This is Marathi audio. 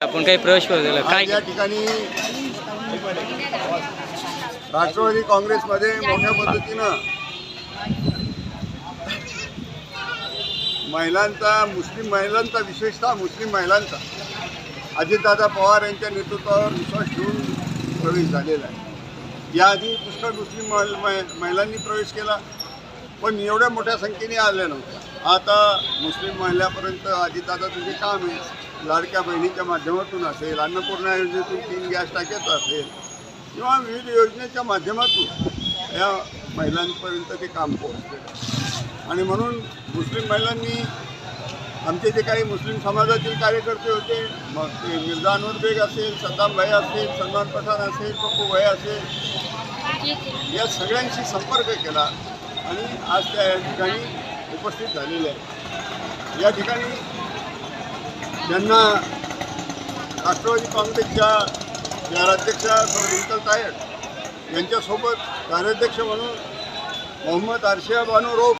आपण काही प्रवेश दिला काय या ठिकाणी राष्ट्रवादी काँग्रेसमध्ये मोठ्या पद्धतीनं महिलांचा मुस्लिम महिलांचा विशेषतः मुस्लिम महिलांचा अजितदादा पवार यांच्या नेतृत्वावर विश्वास ठेवून प्रवेश झालेला आहे. याआधी पुष्कळ मुस्लिम महिलांनी प्रवेश केला पण एवढ्या मोठ्या संख्येने आल्या नव्हत्या. आता मुस्लिम महिलापर्यंत अजितदादा तुझे काम आहे. लाडक्या बहिणीच्या माध्यमातून असेल अन्नपूर्णा योजनेतून तीन गॅस टाक्याचं असेल किंवा विविध योजनेच्या माध्यमातून या महिलांपर्यंत ते काम पोहोचते आणि म्हणून मुस्लिम महिलांनी आमचे जे काही मुस्लिम समाजातील कार्यकर्ते होते मग ते मिर्झा अनवर बेग असेल सद्दाम भाई असेल सलमान पठाण असेल पप्पू भाई असेल या सगळ्यांशी संपर्क केला. आणि आज त्या ठिकाणी उपस्थित झालेले आहे या ठिकाणी ज्यांना राष्ट्रवादी काँग्रेसच्या शहराध्यक्षा सौ डिंकल तायड यांच्यासोबत कार्याध्यक्ष म्हणून मोहम्मद आरशिया बानू रोप